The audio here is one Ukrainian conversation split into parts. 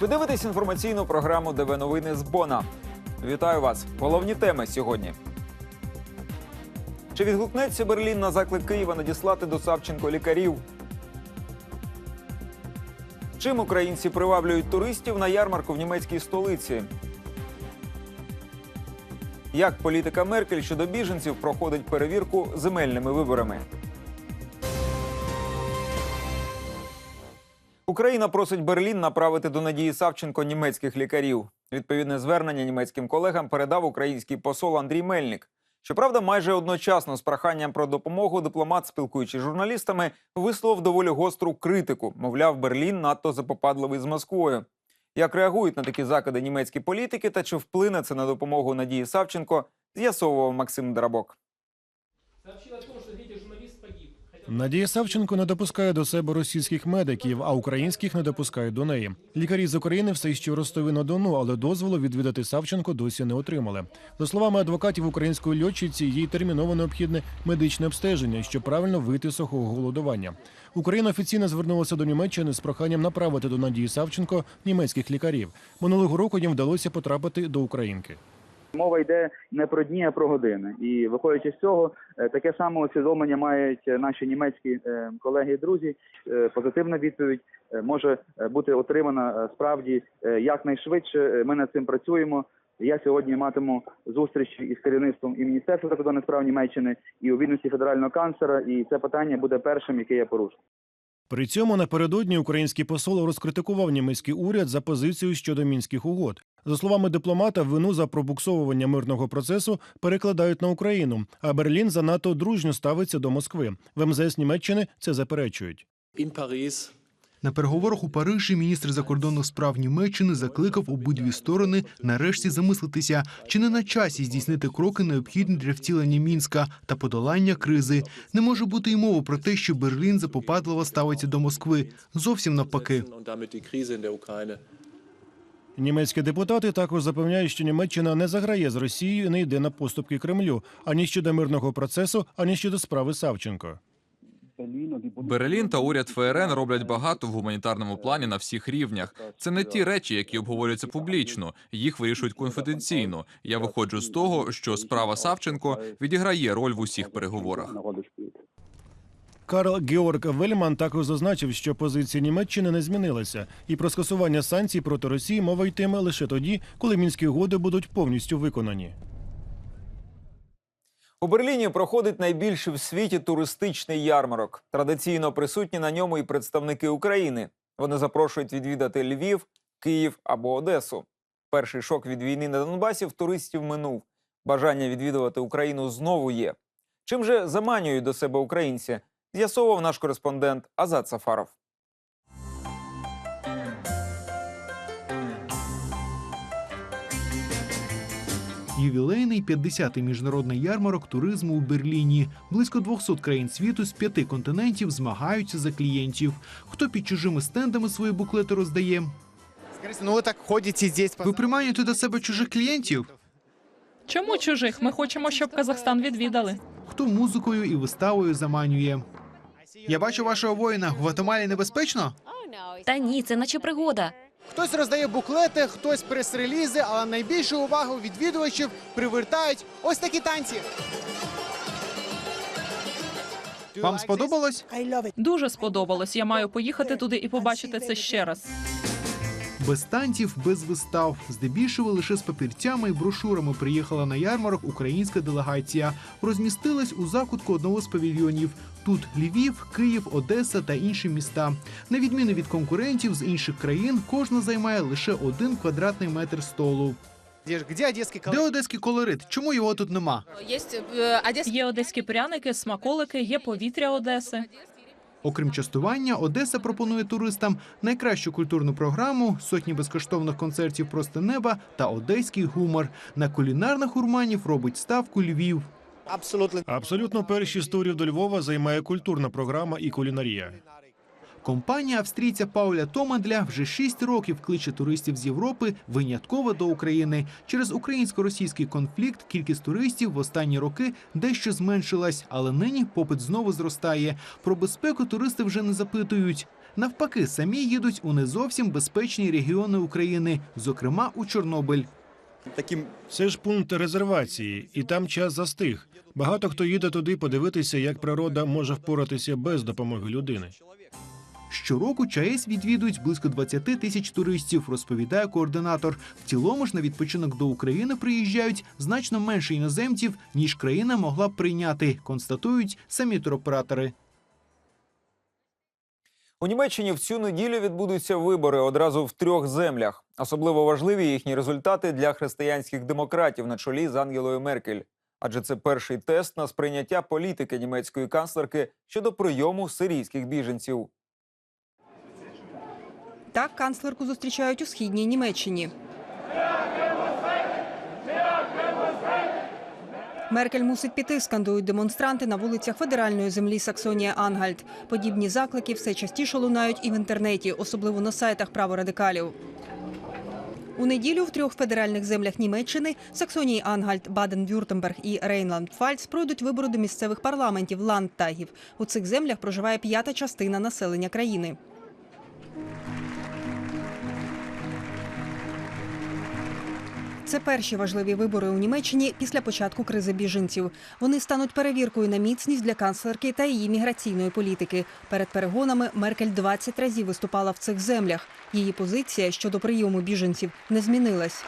Ви дивитесь інформаційну програму ДВ Новини з Бона. Вітаю вас! Головні теми сьогодні. Чи відгукнеться Берлін на заклик Києва надіслати до Савченко лікарів? Чим українці приваблюють туристів на ярмарку в німецькій столиці? Як політика Меркель щодо біженців проходить перевірку земельними виборами? Україна просить Берлін направити до Надії Савченко німецьких лікарів. Відповідне звернення німецьким колегам передав український посол Андрій Мельник. Щоправда, майже одночасно з проханням про допомогу дипломат, спілкуючись з журналістами, висловив доволі гостру критику. Мовляв, Берлін надто запопадливий з Москвою. Як реагують на такі закиди німецькі політики та чи вплине це на допомогу Надії Савченко, з'ясовував Максим Драбок. Надія Савченко не допускає до себе російських медиків, а українських не допускають до неї. Лікарі з України все ще в Ростові на Дону, але дозволу відвідати Савченко досі не отримали. За словами адвокатів української льотчиці, їй терміново необхідне медичне обстеження, щоб правильно вийти з сухого голодування. Україна офіційно звернулася до Німеччини з проханням направити до Надії Савченко німецьких лікарів. Минулого року їм вдалося потрапити до Українки. Мова йде не про дні, а про години. І виходячи з цього, е, таке саме усвідомлення мають наші німецькі е, колеги і друзі. Е, Позитивна відповідь може бути отримана справді якнайшвидше. Ми над цим працюємо. Я сьогодні матиму зустріч із керівництвом і Міністерства закордонних справ Німеччини, і у відомості федерального канцлера. І це питання буде першим, яке я порушу. При цьому напередодні український посол розкритикував німецький уряд за позицію щодо мінських угод. За словами дипломата, вину за пробуксовування мирного процесу перекладають на Україну, а Берлін занадто дружньо ставиться до Москви. В МЗС Німеччини це заперечують. На переговорах у Парижі міністр закордонних справ Німеччини закликав обидві сторони нарешті замислитися, чи не на часі здійснити кроки необхідні для втілення мінська та подолання кризи. Не може бути й мови про те, що Берлін запопадливо ставиться до Москви. Зовсім навпаки. Німецькі депутати також запевняють, що Німеччина не заграє з Росією і не йде на поступки Кремлю ані щодо мирного процесу, ані щодо справи Савченко. Берлін та уряд ФРН роблять багато в гуманітарному плані на всіх рівнях. Це не ті речі, які обговорюються публічно. Їх вирішують конфіденційно. Я виходжу з того, що справа Савченко відіграє роль в усіх переговорах. Карл Георг Вельман також зазначив, що позиція Німеччини не змінилася, і про скасування санкцій проти Росії мова йтиме лише тоді, коли мінські угоди будуть повністю виконані. У Берліні проходить найбільший в світі туристичний ярмарок. Традиційно присутні на ньому і представники України. Вони запрошують відвідати Львів, Київ або Одесу. Перший шок від війни на Донбасі в туристів минув. Бажання відвідувати Україну знову є. Чим же заманюють до себе українці? З'ясовував наш кореспондент Азат Сафаров. Ювілейний 50-й міжнародний ярмарок туризму у Берліні. Близько 200 країн світу з п'яти континентів змагаються за клієнтів. Хто під чужими стендами свої буклети роздає? Ну вы так ходите здесь Ви приманюєте до себе чужих клієнтів? Чому чужих? Ми хочемо, щоб Казахстан відвідали. Хто музикою і виставою заманює? Я бачу вашого воїна. В Гватемалі небезпечно? Та ні, це наче пригода. Хтось роздає буклети, хтось прес-релізи, але найбільшу увагу відвідувачів привертають ось такі танці. Вам сподобалось? Дуже сподобалось. Я маю поїхати туди і побачити це ще раз. Без танців, без вистав. Здебільшого лише з папірцями і брошурами приїхала на ярмарок українська делегація. Розмістилась у закутку одного з павільйонів. Тут Львів, Київ, Одеса та інші міста. На відміну від конкурентів з інших країн, кожна займає лише один квадратний метр столу. Де, де Де одеський колорит? Чому його тут нема? Є одеські пряники, смаколики, є повітря Одеси. Окрім частування, Одеса пропонує туристам найкращу культурну програму, сотні безкоштовних концертів просто неба та одеський гумор. На кулінарних урманів робить ставку Львів. Абсолютно. Абсолютно перші з турів до Львова займає культурна програма і кулінарія. Компанія австрійця Пауля Томандля вже 6 років кличе туристів з Європи винятково до України. Через українсько-російський конфлікт кількість туристів в останні роки дещо зменшилась, але нині попит знову зростає. Про безпеку туристи вже не запитують. Навпаки, самі їдуть у не зовсім безпечні регіони України, зокрема у Чорнобиль. Це ж пункт резервації, і там час застиг. Багато хто їде туди подивитися, як природа може впоратися без допомоги людини. Щороку ЧАЕС відвідують близько 20 тисяч туристів, розповідає координатор. В цілому ж на відпочинок до України приїжджають значно менше іноземців, ніж країна могла б прийняти, констатують самі туроператори. У Німеччині в цю неділю відбудуться вибори одразу в трьох землях. Особливо важливі їхні результати для християнських демократів на чолі з Ангелою Меркель. Адже це перший тест на сприйняття політики німецької канцлерки щодо прийому сирійських біженців. Так канцлерку зустрічають у східній Німеччині. Меркель мусить піти, скандують демонстранти на вулицях федеральної землі Саксонія Ангальт. Подібні заклики все частіше лунають і в інтернеті, особливо на сайтах праворадикалів. У неділю в трьох федеральних землях Німеччини Саксонії Ангальт, Баден-Вюртемберг і Рейнланд-Пфальц пройдуть вибори до місцевих парламентів ландтагів. У цих землях проживає п'ята частина населення країни. Це перші важливі вибори у Німеччині після початку кризи біженців. Вони стануть перевіркою на міцність для канцлерки та її міграційної політики. Перед перегонами Меркель 20 разів виступала в цих землях. Її позиція щодо прийому біженців не змінилась.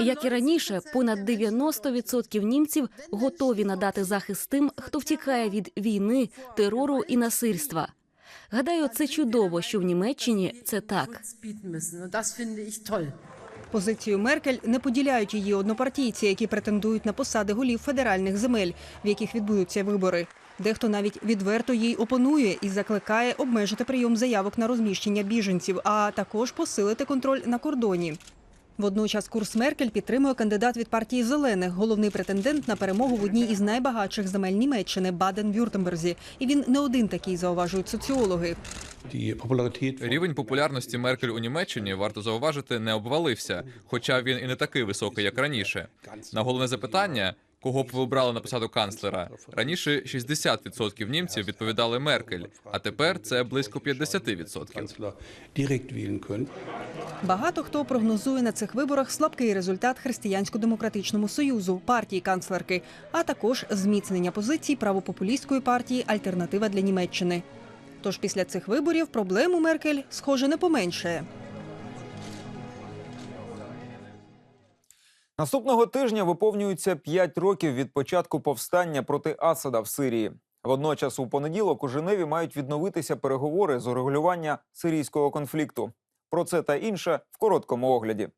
Як і раніше, понад 90% німців готові надати захист тим, хто втікає від війни, терору і насильства. Гадаю, це чудово, що в Німеччині це так. Позицію Меркель не поділяють її однопартійці, які претендують на посади голів федеральних земель, в яких відбудуться вибори. Дехто навіть відверто їй опонує і закликає обмежити прийом заявок на розміщення біженців, а також посилити контроль на кордоні. Водночас курс Меркель підтримує кандидат від партії зелених, головний претендент на перемогу в одній із найбагатших земель Німеччини Баден-Вюртемберзі. І він не один такий, зауважують соціологи. Рівень популярності Меркель у Німеччині варто зауважити не обвалився, хоча він і не такий високий, як раніше. На головне запитання. Кого б ви обрали на посаду канцлера? Раніше 60% німців відповідали Меркель, а тепер це близько 50%. Багато хто прогнозує на цих виборах слабкий результат християнсько-демократичному союзу партії канцлерки, а також зміцнення позицій правопопулістської партії Альтернатива для Німеччини. Тож після цих виборів проблем у Меркель, схоже, не поменшає. Наступного тижня виповнюється 5 років від початку повстання проти Асада в Сирії. Водночас, у понеділок у Женеві мають відновитися переговори з урегулювання сирійського конфлікту. Про це та інше в короткому огляді.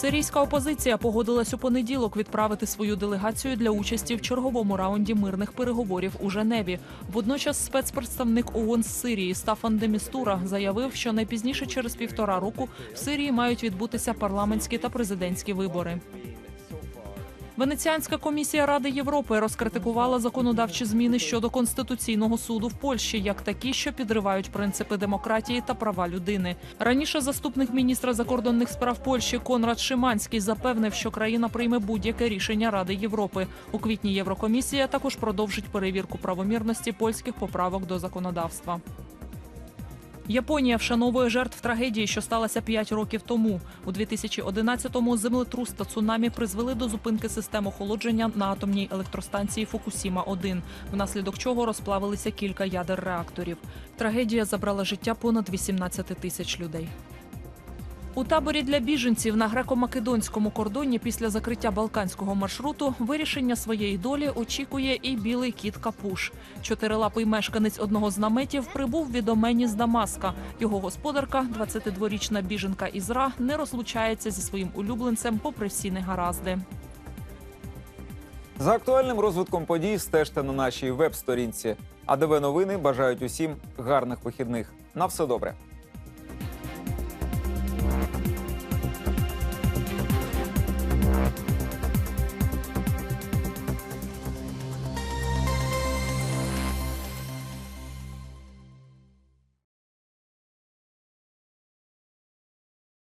Сирійська опозиція погодилась у понеділок відправити свою делегацію для участі в черговому раунді мирних переговорів у Женеві. Водночас спецпредставник ООН з Сирії Стафан Демістура заявив, що найпізніше через півтора року в Сирії мають відбутися парламентські та президентські вибори. Венеціанська комісія Ради Європи розкритикувала законодавчі зміни щодо конституційного суду в Польщі як такі, що підривають принципи демократії та права людини. Раніше заступник міністра закордонних справ Польщі Конрад Шиманський запевнив, що країна прийме будь-яке рішення Ради Європи. У квітні Єврокомісія також продовжить перевірку правомірності польських поправок до законодавства. Японія вшановує жертв трагедії, що сталася 5 років тому. У 2011-му землетрус та цунамі призвели до зупинки систем охолодження на атомній електростанції Фукусіма 1 внаслідок чого розплавилися кілька ядер реакторів. Трагедія забрала життя понад 18 тисяч людей. У таборі для біженців на греко-македонському кордоні після закриття балканського маршруту вирішення своєї долі очікує і білий кіт Капуш. Чотирилапий мешканець одного з наметів прибув від Омені з Дамаска. Його господарка, 22-річна біженка Ізра, не розлучається зі своїм улюбленцем попри всі негаразди. За актуальним розвитком подій стежте на нашій веб-сторінці. АДВ новини бажають усім гарних вихідних. На все добре.